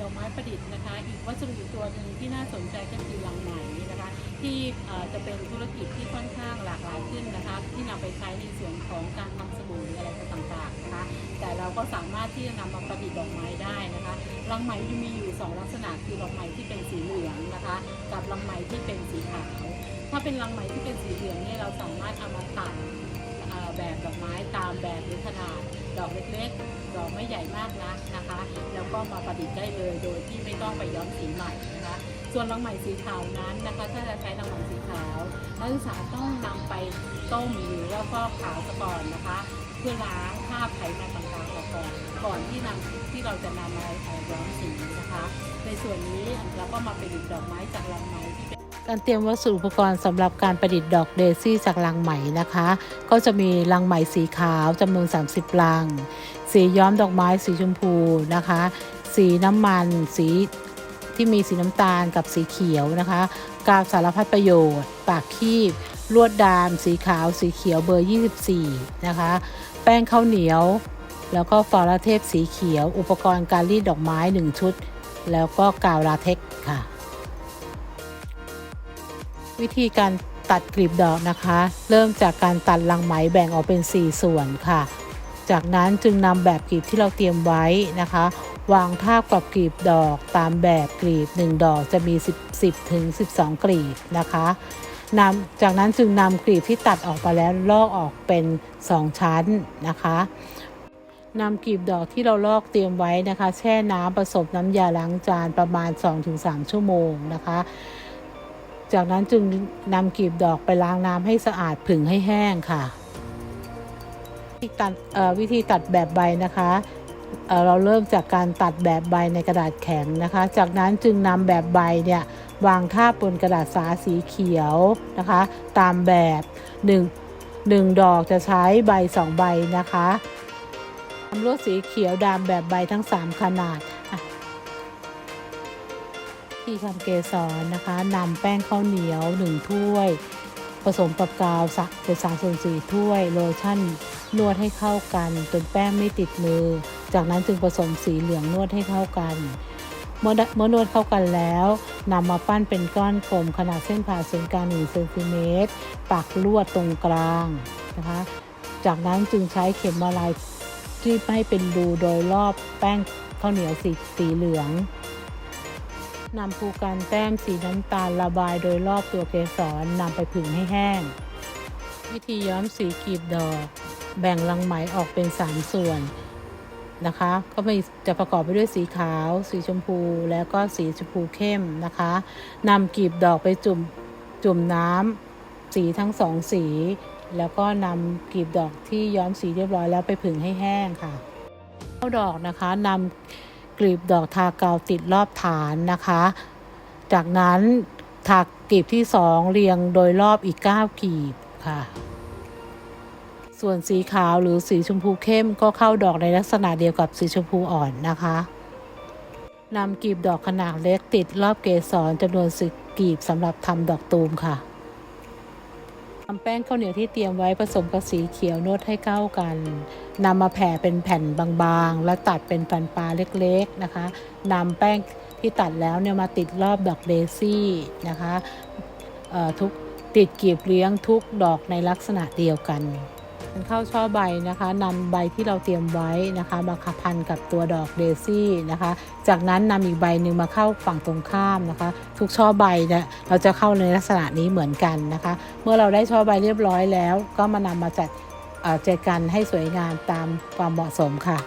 ดอกไม้ประดิษฐ์นะคะ อีกวัสดุตัวหนึ่งที่น่าสนใจก็คือลังไหมนะคะ ที่จะเป็นธุรกิจที่ค่อนข้างหลากหลายขึ้นนะคะ ที่นำไปใช้ในส่วนของการทำสบู่หรืออะไรต่างๆนะคะ แต่เราก็สามารถที่จะนำมาประดิษฐ์ดอกไม้ได้นะคะลังไหมมีอยู่สองลักษณะคือลังไหมที่เป็นสีเหลืองนะคะ กับลังไหมที่เป็นสีขาว ถ้าเป็นลังไหมที่เป็นสีเหลืองเนี่ยเราสามารถเอามาตัดแบบดอกไม้ตามแบบหรือขนาด ดอกเล็กๆ ดอกไม่ใหญ่มากนักนะคะ แล้วก็มาประดิษฐ์ได้เลยโดยที่ไม่ต้องไปย้อมสีใหม่นะคะ ส่วนลังไหมสีขาวนั้นนะคะ ถ้าจะใช้ลังไหมสีขาวนักศึกษาต้องนำไปต้มหรือว่าฟอกขาวซะก่อนนะคะ เพื่อล้างคราบไขมันต่างๆออกก่อนก่อนที่นำที่เราจะนำมาย้อมสีนะคะ ในส่วนนี้เราก็มาประดิษฐ์ดอกไม้จากลังไหม การเตรียมวัสดุอุปกรณ์สำหรับการประดิษฐ์ดอกเดซี่จากลังไหมนะคะ ก็จะมีลังไหมสีขาวจำนวน 30 ลัง สีย้อมดอกไม้สีชมพูนะคะ สีน้ำมันสีที่มีสีน้ำตาลกับสีเขียวนะคะ กาวสารพัดประโยชน์ ปากคีบ ลวดดาม สีขาวสีเขียวเบอร์ 24 นะคะ แป้งข้าวเหนียว แล้วก็ฟอราเทปสีเขียว อุปกรณ์การรีดดอกไม้ 1 ชุด แล้วก็กาวลาเท็กค่ะ วิธีการตัดกลีบดอกนะคะ เริ่มจากการตัดลังไหมแบ่งออกเป็น 4 ส่วนค่ะ จากนั้นจึงนำแบบกลีบที่เราเตรียมไว้นะคะ วางทาบกับกลีบดอกตามแบบกลีบ 1 ดอกจะมี 10 10ถึง12 กลีบนะคะนำจากนั้นจึงนำกลีบที่ตัดออกไปแล้วลอกออกเป็น 2 ชั้นนะคะนำกลีบดอกที่เราลอกเตรียมไว้นะคะ แช่น้ำผสมน้ำยาล้างจานประมาณ 2-3 ชั่วโมงนะคะ จากนั้นจึงนำกลีบดอกไปล้างน้ำให้สะอาดผึ่งให้แห้งค่ะ วิธีตัดวิธีตัดแบบใบนะคะเเราเริ่มจากการตัดแบบใบในกระดาษแข็งนะคะ จากนั้นจึงนำแบบใบเนี่ยวางทาบบนกระดาษสาสีเขียวนะคะ ตามแบบ1 1ดอกจะใช้ใบ 2 ใบนะคะทำลวดสีเขียวดามแบบใบทั้ง 3 ขนาด ที่ทำเกสรนะคะนำแป้งข้าวเหนียว 1 ถ้วย ผสมกับกาวสักเป็นสามส่วนสี่ถ้วยโลชั่นนวดให้เข้ากัน จนแป้งไม่ติดมือ จากนั้นจึงผสมสีเหลืองนวดให้เข้ากันเมื่อเมื่อนวดเข้ากันแล้วนำมาปั้นเป็นก้อนกลมขนาดเส้นผ่าศูนย์กลาง1เซนติเมตรปักลวดตรงกลางนะคะ จากนั้นจึงใช้เข็มมาลายที่ให้เป็นรูโดยรอบแป้งข้าวเหนียวสีสีเหลือง นำภูการแต้มสีน้ำตาลระบายโดยรอบตัวเกสรนำไปผึ่งให้แห้ง วิธีย้อมสีกลีบดอก แบ่งลังไหมออกเป็น 3 ส่วนนะคะ ก็มีจะประกอบไปด้วยสีขาว สีชมพูแล้วก็สีชมพูเข้มนะคะนำกลีบดอกไปจุ่มจุ่มน้ำสีทั้งสองสี แล้วก็นำกลีบดอกที่ย้อมสีเรียบร้อยแล้วไปผึ่งให้แห้งค่ะเข้าดอกนะคะนำ กลีบดอกทากาวติดรอบฐานนะคะ จากนั้นทากกลีบที่2เรียงโดยรอบอีก 9กลีบค่ะ ส่วนสีขาวหรือสีชมพูเข้มก็เข้าดอกในลักษณะเดียวกับสีชมพูอ่อนนะคะนำกลีบดอกขนาดเล็กติดรอบเกสรจำนวนสิบกลีบสำหรับทำดอกตูมค่ะ นำแป้งข้าวเหนียวที่เตรียมไว้ผสมกับสีเขียวนวดให้เข้ากันนำมาแผ่เป็นแผ่นบางๆ แล้วตัดเป็นฟันปลาเล็กๆนะคะนำแป้งที่ตัดแล้วเนี่ยมาติดรอบดอกเดซี่นะคะทุกติดกลีบเลี้ยงทุกดอกในลักษณะเดียวกัน เป็นข้าวช่อใบนะคะนำใบที่เราเตรียมไว้นะคะ มาขับพันกับตัวดอกเดซี่นะคะ จากนั้นนำอีกใบหนึ่งมาเข้าฝั่งตรงข้ามนะคะ ทุกช่อใบเนี่ยเราจะเข้าในลักษณะนี้เหมือนกันนะคะ เมื่อเราได้ช่อใบเรียบร้อยแล้ว ก็มานำมาจัดเจกันให้สวยงามตามความเหมาะสมค่ะ